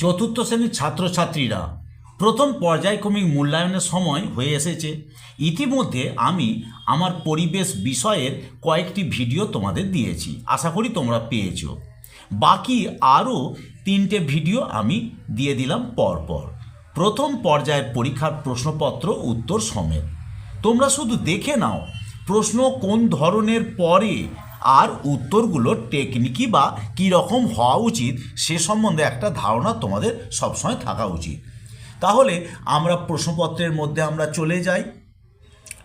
চতুর্থ শ্রেণির ছাত্রছাত্রীরা প্রথম পর্যায়ক্রমিক মূল্যায়নের সময় হয়ে এসেছে। ইতিমধ্যে আমি আমার পরিবেশ বিষয়ের কয়েকটি ভিডিও তোমাদের দিয়েছি। আশা করি তোমরা পেয়েছ। বাকি আরও তিনটে ভিডিও আমি দিয়ে দিলাম পরপর। প্রথম পর্যায়ের পরীক্ষার প্রশ্নপত্র উত্তর সমেত। তোমরা শুধু দেখে নাও প্রশ্ন কোন ধরনের পরে আর উত্তরগুলো টেকনিকি বা কী রকম হওয়া উচিত সে সম্বন্ধে একটা ধারণা তোমাদের সবসময় থাকা উচিত। তাহলে আমরা প্রশ্নপত্রের মধ্যে আমরা চলে যাই।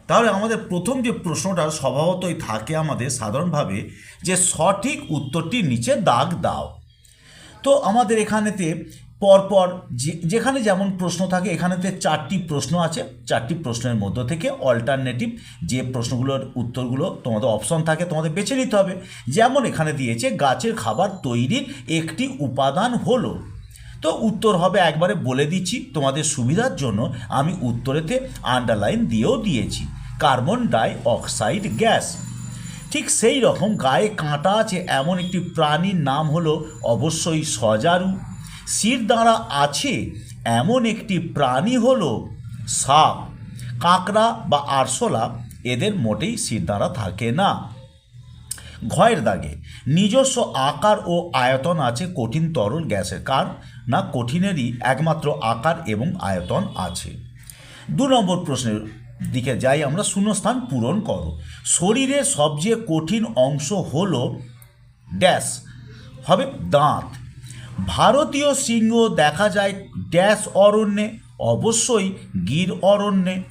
তাহলে আমাদের প্রথম যে প্রশ্নটা স্বভাবতই থাকে আমাদের সাধারণভাবে যে সঠিক উত্তরটির নিচে দাগ দাও। তো আমাদের এখানেতে পরপর যেখানে যেমন প্রশ্ন থাকে, এখানেতে চারটি প্রশ্ন আছে। চারটি প্রশ্নের মধ্য থেকে অল্টারনেটিভ যে প্রশ্নগুলোর উত্তরগুলো তোমাদের অপশন থাকে, তোমাদের বেছে নিতে হবে। যেমন এখানে দিয়েছে, গাছের খাবার তৈরির একটি উপাদান হলো। তো উত্তর হবে, একবারে বলে দিচ্ছি, তোমাদের সুবিধার জন্য আমি উত্তরেতে আন্ডারলাইন দিয়েও দিয়েছি। Carbon dioxide gas. ঠিক সেই রকম গায়ে কাঁটা আছে, এমন একটি প্রাণীর নাম হলো অবশ্যই সজারু। শির দাঁড়া আছে এমন একটি প্রাণী হল সাপ, কাঁকড়া বা আরশোলা। এদের মোটেই শির দাঁড়া থাকে না। ঘয়ের দাগে, নিজস্ব আকার ও আয়তন আছে কঠিন তরল গ্যাসের কার, না কঠিনেরই একমাত্র আকার এবং আয়তন আছে। দু নম্বর প্রশ্নের দিকে যাই আমরা, শূন্যস্থান পূরণ করো। শরীরের সবচেয়ে কঠিন অংশ হলো ড্যাশ, হবে দাঁত। ভারতীয় সিংহ দেখা যায় ড্যাশ অরণ্যে, অবশ্যই গির অরণ্যে।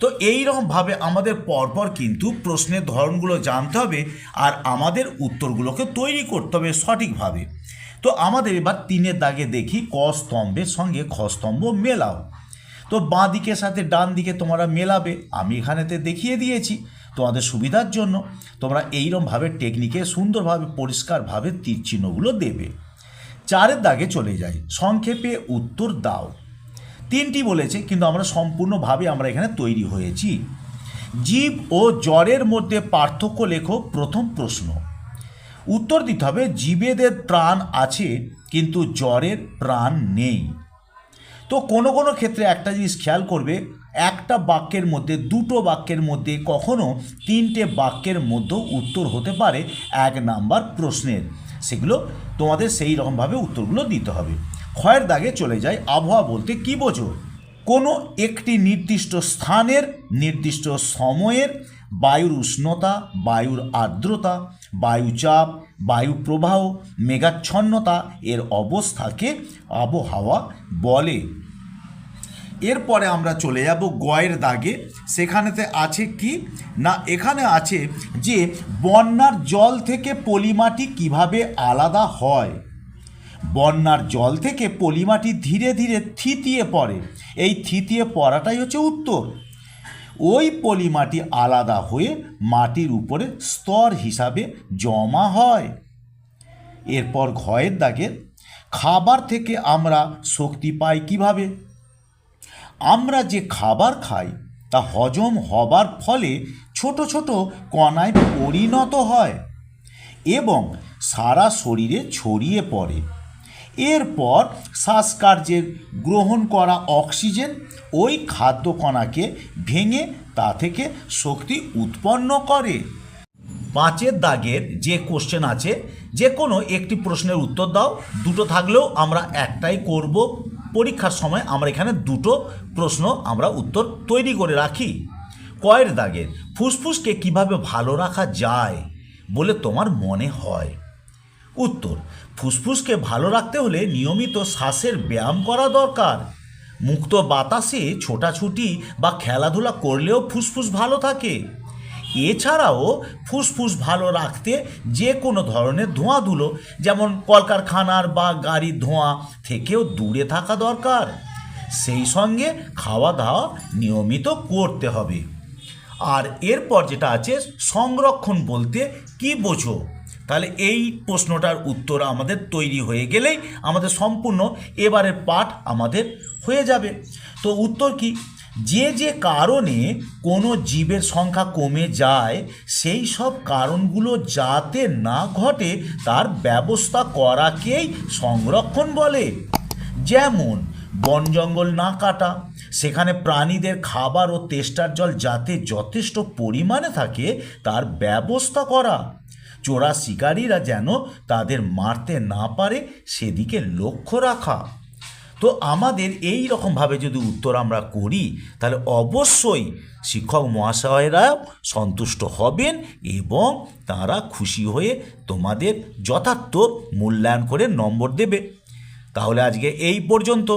তো এইরকমভাবে আমাদের পরপর কিন্তু প্রশ্নের ধরনগুলো জানতে হবে আর আমাদের উত্তরগুলোকে তৈরি করতে হবে সঠিকভাবে। তো আমাদের এবার তিনের দাগে দেখি ক স্তম্ভের সঙ্গে খ স্তম্ভ মেলাও। তো বাঁ দিকের সাথে ডান দিকে তোমরা মেলাবে, আমি এখানেতে দেখিয়ে দিয়েছি তোমাদের সুবিধার জন্য। তোমরা এইরকমভাবে টেকনিকে সুন্দরভাবে, পরিষ্কারভাবে তীর চিহ্নগুলো দেবে। চারের দাগে চলে যাই। সংক্ষেপে উত্তর দাও। তিনটি বলেছে, কিন্তু আমরা সম্পূর্ণভাবে আমরা এখানে তৈরি হয়েছি। জীব ও জ্বরের মধ্যে পার্থক্য লেখো, প্রথম প্রশ্ন। উত্তর দিতে হবে, জীবেদের প্রাণ আছে, কিন্তু জ্বরের প্রাণ নেই। তো কোনো কোনো ক্ষেত্রে একটা জিনিস খেয়াল করবে, একটা বাক্যের মধ্যে, দুটো বাক্যের মধ্যে কখনো তিনটে বাক্যের মধ্যেও উত্তর হতে পারে এক নাম্বার প্রশ্নের। সেগুলো তোমাদের সেই রকমভাবে উত্তরগুলো দিতে হবে। ক্ষয়ের দাগে চলে যায় আবহাওয়া বলতে কী বোঝো? কোনো একটি নির্দিষ্ট স্থানের, নির্দিষ্ট সময়ের বায়ুর উষ্ণতা, বায়ুর আর্দ্রতা বায়ুচাপ বায়ু প্রবাহ, মেঘাচ্ছন্নতা এর অবস্থাকে আবহাওয়া বলে। এরপরে আমরা চলে যাব গয়ের দাগে। সেখানেতে আছে কি? না, এখানে আছে যে, বন্যার জল থেকে পলিমাটি কীভাবে আলাদা হয়? বন্যার জল থেকে পলিমাটি ধীরে ধীরে থিতিয়ে পড়ে। এই থিতিয়ে পড়াটাই হচ্ছে উত্তর। ওই পলিমাটি আলাদা হয়ে মাটির উপরে স্তর হিসাবে জমা হয়। এরপর ঘয়ের দাগে, খাবার থেকে আমরা শক্তি পাই কীভাবে? আমরা যে খাবার খাই, তা হজম হবার ফলে ছোট ছোট কণায় পরিণত হয় এবং সারা শরীরে ছড়িয়ে পড়ে। এরপর শ্বাসকার্যের গ্রহণ করা অক্সিজেন ওই খাদ্য কণাকে ভেঙে তা থেকে শক্তি উৎপন্ন করে। পাঁচের দাগের যে কোশ্চেন আছে যে কোনো একটি প্রশ্নের উত্তর দাও। দুটো থাকলেও আমরা একটাই করব। পরীক্ষার সময় আমরা এখানে দুটো প্রশ্ন আমরা উত্তর তৈরি করে রাখি। কয়ের দাগের, ফুসফুসকে কীভাবে ভালো রাখা যায় বলে তোমার মনে হয়? উত্তর, ফুসফুসকে ভালো রাখতে হলে নিয়মিত শ্বাসের ব্যায়াম করা দরকার। মুক্ত বাতাসে ছোটাছুটি বা খেলাধুলা করলেও ফুসফুস ভালো থাকে। এছাড়াও ফুসফুস ভালো রাখতে যে কোনো ধরনের ধোঁয়াধুলো যেমন কলকারখানার বা গাড়ির ধোঁয়া থেকেও দূরে থাকা দরকার। সেই সঙ্গে খাওয়া দাওয়া নিয়মিত করতে হবে। আর এরপর যেটা আছে, সংরক্ষণ বলতে কি বোঝো? তাহলে এই প্রশ্নটার উত্তর আমাদের তৈরি হয়ে গেলেই আমাদের সম্পূর্ণ এবারের পাঠ আমাদের হয়ে যাবে। তো উত্তর কি? যে যে কারণে কোনো জীবের সংখ্যা কমে যায়, সেই সব কারণগুলো যাতে না ঘটে, তার ব্যবস্থা করাকেই সংরক্ষণ বলে। যেমন, বন জঙ্গল না কাটা, সেখানে প্রাণীদের খাবার ও তেষ্টার জল যাতে যথেষ্ট পরিমাণে থাকে, তার ব্যবস্থা করা। চোরা শিকারীরা যেন তাদের মারতে না পারে, সেদিকে লক্ষ্য রাখা। তো আমাদের এই রকমভাবে যদি উত্তর আমরা করি, তাহলে অবশ্যই শিক্ষক মহাশয়েরা সন্তুষ্ট হবেন এবং তারা খুশি হয়ে তোমাদের যথার্থ মূল্যায়ন করে নম্বর দেবে। তাহলে আজকে এই পর্যন্ত।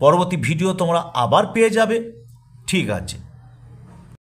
পরবর্তী ভিডিও তোমরা আবার পেয়ে যাবে। ঠিক আছে।